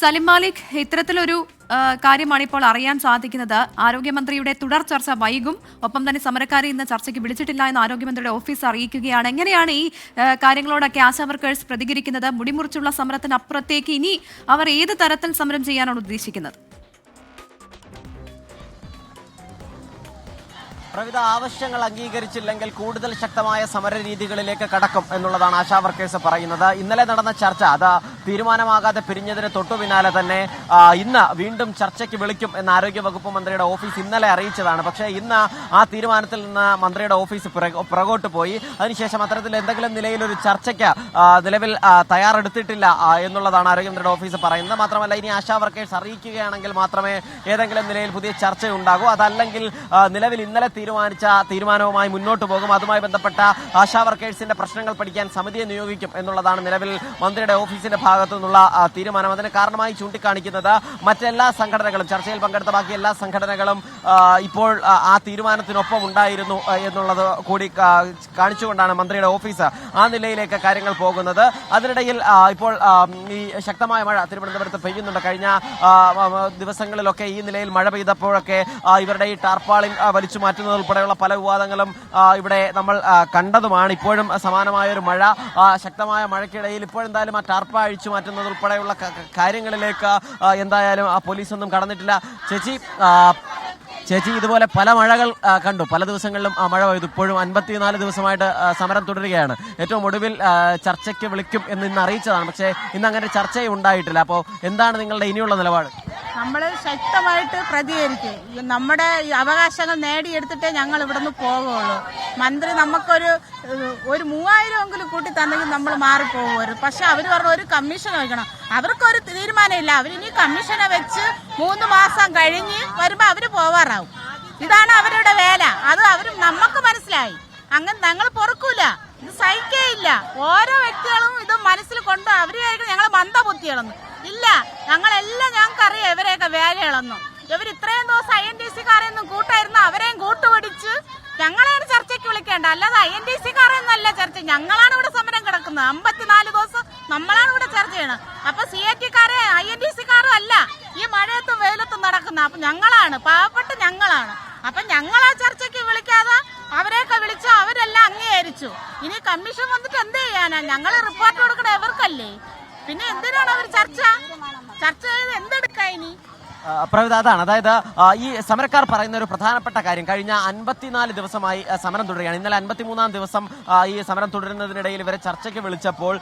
സലിം മാലിക് ഇത്തരത്തിലൊരു കാര്യമാണ് ഇപ്പോൾ അറിയാൻ സാധിക്കുന്നത്. ആരോഗ്യമന്ത്രിയുടെ തുടർ ചർച്ച വൈകും. ഒപ്പം തന്നെ സമരക്കാരെ ഇന്ന് ചർച്ചയ്ക്ക് വിളിച്ചിട്ടില്ല എന്ന് ആരോഗ്യമന്ത്രിയുടെ ഓഫീസ് അറിയിക്കുകയാണ്. എങ്ങനെയാണ് ഈ കാര്യങ്ങളോടൊക്കെ ആശാ വർക്കേഴ്സ് പ്രതികരിക്കുന്നത്? മുടിമുറിച്ചുള്ള സമരത്തിനപ്പുറത്തേക്ക് ഇനി അവർ ഏത് തരത്തിൽ സമരം ചെയ്യാനാണ് ഉദ്ദേശിക്കുന്നത്? പ്രവിധ ആവശ്യങ്ങൾ അംഗീകരിച്ചില്ലെങ്കിൽ കൂടുതൽ ശക്തമായ സമര രീതികളിലേക്ക് കടക്കും എന്നുള്ളതാണ് ആശാ വർക്കേഴ്സ് പറയുന്നത്. ഇന്നലെ നടന്ന ചർച്ച അത് തീരുമാനമാകാതെ പിരിഞ്ഞതിന് തൊട്ടു പിന്നാലെ തന്നെ ഇന്ന് വീണ്ടും ചർച്ചയ്ക്ക് വിളിക്കും എന്ന് ആരോഗ്യവകുപ്പ് മന്ത്രിയുടെ ഓഫീസ് ഇന്നലെ അറിയിച്ചതാണ്. പക്ഷേ ഇന്ന് ആ തീരുമാനത്തിൽ നിന്ന് മന്ത്രിയുടെ ഓഫീസ് പിറകോ- പുറകോട്ട് പോയി. അതിനുശേഷം അത്തരത്തിൽ എന്തെങ്കിലും നിലയിൽ ഒരു ചർച്ചയ്ക്ക് നിലവിൽ തയ്യാറെടുത്തിട്ടില്ല എന്നുള്ളതാണ് ആരോഗ്യമന്ത്രിയുടെ ഓഫീസ് പറയുന്നത്. മാത്രമല്ല ഇനി ആശാ വർക്കേഴ്സ് അറിയിക്കുകയാണെങ്കിൽ മാത്രമേ ഏതെങ്കിലും നിലയിൽ പുതിയ ചർച്ച ഉണ്ടാകൂ. അതല്ലെങ്കിൽ നിലവിൽ ഇന്നലെ തീരുമാനിച്ച തീരുമാനവുമായി മുന്നോട്ട് പോകും. അതുമായി ബന്ധപ്പെട്ട ആശാ വർക്കേഴ്സിന്റെ പ്രശ്നങ്ങൾ പഠിക്കാൻ സമിതിയെ നിയോഗിക്കും എന്നുള്ളതാണ് നിലവിൽ മന്ത്രിയുടെ ഓഫീസിന്റെ ഭാഗത്തു നിന്നുള്ള തീരുമാനം അതിന് കാരണമായി ചൂണ്ടിക്കാണിക്കുന്നത് മറ്റെല്ലാ സംഘടനകളും ചർച്ചയിൽ പങ്കെടുത്ത ബാക്കി എല്ലാ സംഘടനകളും ഇപ്പോൾ ആ, തീരുമാനത്തിനൊപ്പം ഉണ്ടായിരുന്നു എന്നുള്ളത് കൂടി കാണിച്ചുകൊണ്ടാണ് മന്ത്രിയുടെ ഓഫീസ് ആ നിലയിലേക്ക് കാര്യങ്ങൾ പോകുന്നത്. അതിനിടയിൽ ഇപ്പോൾ ഈ ശക്തമായ മഴ തിരുവനന്തപുരത്ത് പെയ്യുന്നുണ്ട്. കഴിഞ്ഞ ദിവസങ്ങളിലൊക്കെ ഈ നിലയിൽ മഴ പെയ്തപ്പോഴൊക്കെ ഇവരുടെ ഈ ടാർപ്പാളിൻ വലിച്ചു മാറ്റുന്നത് ഉൾപ്പെടെയുള്ള പല വിവാദങ്ങളും ഇവിടെ നമ്മൾ കണ്ടതുമാണ്. ഇപ്പോഴും സമാനമായ ഒരു മഴ ശക്തമായ മഴയ്ക്കിടയിൽ ഇപ്പോഴെന്തായാലും ആ ടാർപ്പ അഴിച്ചു മാറ്റുന്നത് ഉൾപ്പെടെയുള്ള കാര്യങ്ങളിലേക്ക് എന്തായാലും ആ പോലീസൊന്നും കടന്നിട്ടില്ല. ചേച്ചി ചേച്ചി ഇതുപോലെ പല മഴകൾ കണ്ടു. പല ദിവസങ്ങളിലും ആ മഴ പെയ്തു. ഇപ്പോഴും അൻപത്തിനാല് ദിവസമായിട്ട് സമരം തുടരുകയാണ്. ഏറ്റവും ഒടുവിൽ ചർച്ചയ്ക്ക് വിളിക്കും എന്ന് ഇന്ന് അറിയിച്ചതാണ്. പക്ഷേ ഇന്ന് അങ്ങനെ ചർച്ചയും ഉണ്ടായിട്ടില്ല. അപ്പോൾ എന്താണ് നിങ്ങളുടെ ഇനിയുള്ള നിലപാട്? നമ്മൾ ശക്തമായിട്ട് പ്രതികരിക്കും. നമ്മുടെ അവകാശങ്ങൾ നേടിയെടുത്തിട്ടേ ഞങ്ങൾ ഇവിടുന്ന് പോകുള്ളൂ മന്ത്രി നമുക്കൊരു ഒരു മൂവായിരം എങ്കിലും കൂട്ടി തന്നെങ്കിൽ നമ്മൾ മാറിപ്പോകുമായിരുന്നു പക്ഷെ അവർ പറഞ്ഞ ഒരു കമ്മീഷൻ വയ്ക്കണം അവർക്കൊരു തീരുമാനമില്ല. അവരിനി കമ്മീഷനെ വെച്ച് മൂന്ന് മാസം കഴിഞ്ഞ് വരുമ്പോൾ അവർ പോവാറാവും. ഇതാണ് അവരുടെ വേല. അത് അവർ നമുക്ക് മനസ്സിലായി. അങ്ങനെ ഞങ്ങൾ പൊറുക്കൂല. ഇത് സഹിക്കേയില്ല. ഓരോ വ്യക്തികളും ഇത് മനസ്സിൽ കൊണ്ട് വിചാരിക്കും ഞങ്ങൾ മന്ദബുദ്ധികളെന്ന്. ഇല്ല. ഞങ്ങളെല്ലാം ഞങ്ങൾക്ക് അറിയാം ഇവരെയൊക്കെ വേലയിളന്നു ഇവർ ഇത്രയും ദിവസം ഐ എൻ ഡി സിക്കാരെയൊന്നും കൂട്ടായിരുന്നു? അവരെയും കൂട്ടുപിടിച്ച് ഞങ്ങളെയാണ് ചർച്ചയ്ക്ക് വിളിക്കേണ്ട അല്ലാതെ ഐ എൻ ഡി സിക്കാരെന്നല്ല ചർച്ച. ഞങ്ങളാണ് ഇവിടെ സമരം കിടക്കുന്നത്. അമ്പത്തിനാല് ദിവസം നമ്മളാണ് ഇവിടെ ചർച്ച ചെയ്യണം അപ്പൊ സി എ ടിക്കാരെ ഐ എൻ ഡി സിക്കാരും അല്ല ഈ മഴയത്തും വെയിലത്തും നടക്കുന്ന അപ്പൊ ഞങ്ങളാണ്. പാവപ്പെട്ട് ഞങ്ങളാണ്. അപ്പൊ ഞങ്ങൾ ആ ചർച്ചയ്ക്ക് വിളിക്കാതെ അവരെയൊക്കെ വിളിച്ചു അവരെല്ലാം അംഗീകരിച്ചു. ഇനി കമ്മീഷൻ വന്നിട്ട് എന്ത് ചെയ്യാനാ? ഞങ്ങൾ റിപ്പോർട്ട് കൊടുക്കണ എവർക്കല്ലേ പിന്നെ എന്തിനാണ് അവർ ചർച്ച? ചർച്ച ചെയ്ത് എന്തെടുക്കാ ഇനി? പ്രവിധ അതാണ്. അതായത് ഈ സമരക്കാർ പറയുന്ന ഒരു പ്രധാനപ്പെട്ട കാര്യം. കഴിഞ്ഞ അൻപത്തിനാല് ദിവസമായി സമരം തുടരുകയാണ്. ഇന്നലെ അൻപത്തിമൂന്നാം ദിവസം ഈ സമരം തുടരുന്നതിനിടയിൽ ഇവരെ ചർച്ചയ്ക്ക് വിളിച്ചപ്പോൾ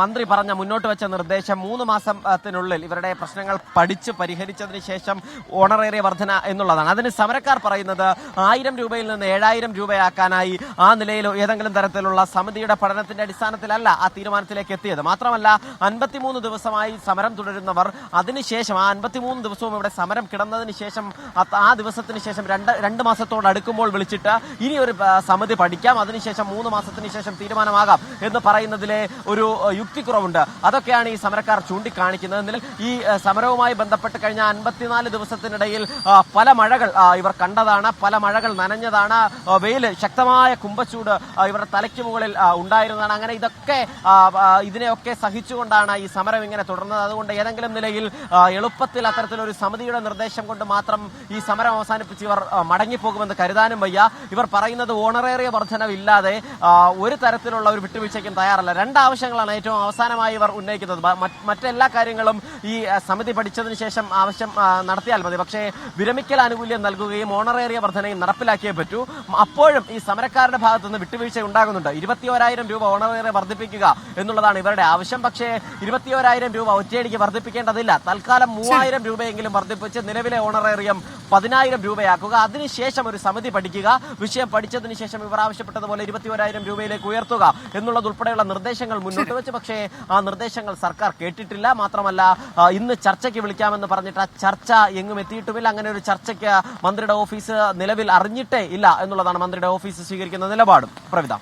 മന്ത്രി പറഞ്ഞ മുന്നോട്ട് വെച്ച നിർദ്ദേശം മൂന്ന് മാസത്തിനുള്ളിൽ ഇവരുടെ പ്രശ്നങ്ങൾ പഠിച്ച് പരിഹരിച്ചതിന് ശേഷം ഓണറേറിയ വർധന എന്നുള്ളതാണ്. അതിന് സമരക്കാർ പറയുന്നത് ആയിരം രൂപയിൽ നിന്ന് ഏഴായിരം രൂപയാക്കാനായി ആ നിലയിൽ ഏതെങ്കിലും തരത്തിലുള്ള സമിതിയുടെ പഠനത്തിന്റെ അടിസ്ഥാനത്തിലല്ല ആ തീരുമാനത്തിലേക്ക് എത്തിയത്. മാത്രമല്ല അൻപത്തിമൂന്ന് ദിവസമായി സമരം തുടരുന്നവർ അതിനുശേഷം ആ അൻപത്തിമൂന്ന് ദിവസവും ഇവിടെ സമരം കിടന്നതിന് ശേഷം ആ ദിവസത്തിന് ശേഷം രണ്ട് രണ്ട് മാസത്തോട് അടുക്കുമ്പോൾ വിളിച്ചിട്ട് ഇനി ഒരു സമിതി പഠിക്കാം അതിനുശേഷം മൂന്ന് മാസത്തിന് ശേഷം തീരുമാനമാകാം എന്ന് പറയുന്നതിലെ ഒരു യുക്തിക്കുറവുണ്ട്. അതൊക്കെയാണ് ഈ സമരക്കാർ ചൂണ്ടിക്കാണിക്കുന്നത്. എന്നാൽ ഈ സമരവുമായി ബന്ധപ്പെട്ട് കഴിഞ്ഞ അൻപത്തിനാല് ദിവസത്തിനിടയിൽ പല മഴകൾ ഇവർ കണ്ടതാണ്. പല മഴകൾ നനഞ്ഞതാണ്. വെയിൽ ശക്തമായ കുമ്പച്ചൂട് ഇവരുടെ തലയ്ക്ക് മുകളിൽ ഉണ്ടായിരുന്നതാണ്. അങ്ങനെ ഇതൊക്കെ ഇതിനെയൊക്കെ സഹിച്ചുകൊണ്ടാണ് ഈ സമരം ഇങ്ങനെ തുടർന്നത്. അതുകൊണ്ട് ഏതെങ്കിലും നിലയിൽ എളുപ്പത്തിൽ അത്തരത്തിലൊരു സമിതിയുടെ നിർദ്ദേശം കൊണ്ട് മാത്രം ഈ സമരം അവസാനിപ്പിച്ച് ഇവർ മടങ്ങിപ്പോകുമെന്ന് കരുതാനും വയ്യ. ഇവർ പറയുന്നത് ഓണറേറിയ വർധനവില്ലാതെ ഒരു തരത്തിലുള്ള ഒരു വിട്ടുവീഴ്ചയ്ക്കും തയ്യാറല്ല. രണ്ടാവശ്യങ്ങളാണ് ഏറ്റവും അവസാനമായി ഇവർ ഉന്നയിക്കുന്നത്. മറ്റെല്ലാ കാര്യങ്ങളും ഈ സമിതി പഠിച്ചതിന് ശേഷം ആവശ്യം നടത്തിയാൽ മതി. പക്ഷേ വിരമിക്കൽ ആനുകൂല്യം നൽകുകയും ഓണറേറിയ വർധനയും നടപ്പിലാക്കിയേ പറ്റൂ. അപ്പോഴും ഈ സമരക്കാരുടെ ഭാഗത്തു നിന്ന് വിട്ടുവീഴ്ച ഉണ്ടാകുന്നുണ്ട്. ഇരുപത്തിയോരായിരം രൂപ ഓണറേറിയ വർദ്ധിപ്പിക്കുക എന്നുള്ളതാണ് ഇവരുടെ ആവശ്യം. പക്ഷേ ഇരുപത്തിയോരായിരം രൂപ ഒറ്റയടിക്ക് വർദ്ധിപ്പിക്കേണ്ടതില്ല തൽക്കാലം മൂവായിരം രൂപയെങ്കിലും വർദ്ധിപ്പിച്ച് നിലവിലെ ഓണറേറിയം പതിനായിരം രൂപയാക്കുക. അതിനുശേഷം ഒരു സമിതി പഠിക്കുക. വിഷയം പഠിച്ചതിന് ശേഷം ഇവർ ആവശ്യപ്പെട്ടതുപോലെ ഇരുപത്തിയോരായിരം രൂപയിലേക്ക് ഉയർത്തുക എന്നുള്ളതുൾപ്പെടെയുള്ള നിർദ്ദേശങ്ങൾ മുന്നോട്ട് വെച്ച്. പക്ഷേ ആ നിർദ്ദേശങ്ങൾ സർക്കാർ കേട്ടിട്ടില്ല. മാത്രമല്ല ഇന്ന് ചർച്ചയ്ക്ക് വിളിക്കാമെന്ന് പറഞ്ഞിട്ട് ആ ചർച്ച എങ്ങും എത്തിയിട്ടുമില്ല. അങ്ങനെ ഒരു ചർച്ചയ്ക്ക് മന്ത്രിയുടെ ഓഫീസ് നിലവിൽ അറിഞ്ഞിട്ടേ ഇല്ല എന്നുള്ളതാണ് മന്ത്രിയുടെ ഓഫീസ് സ്വീകരിക്കുന്ന നിലപാടും. പ്രവിധ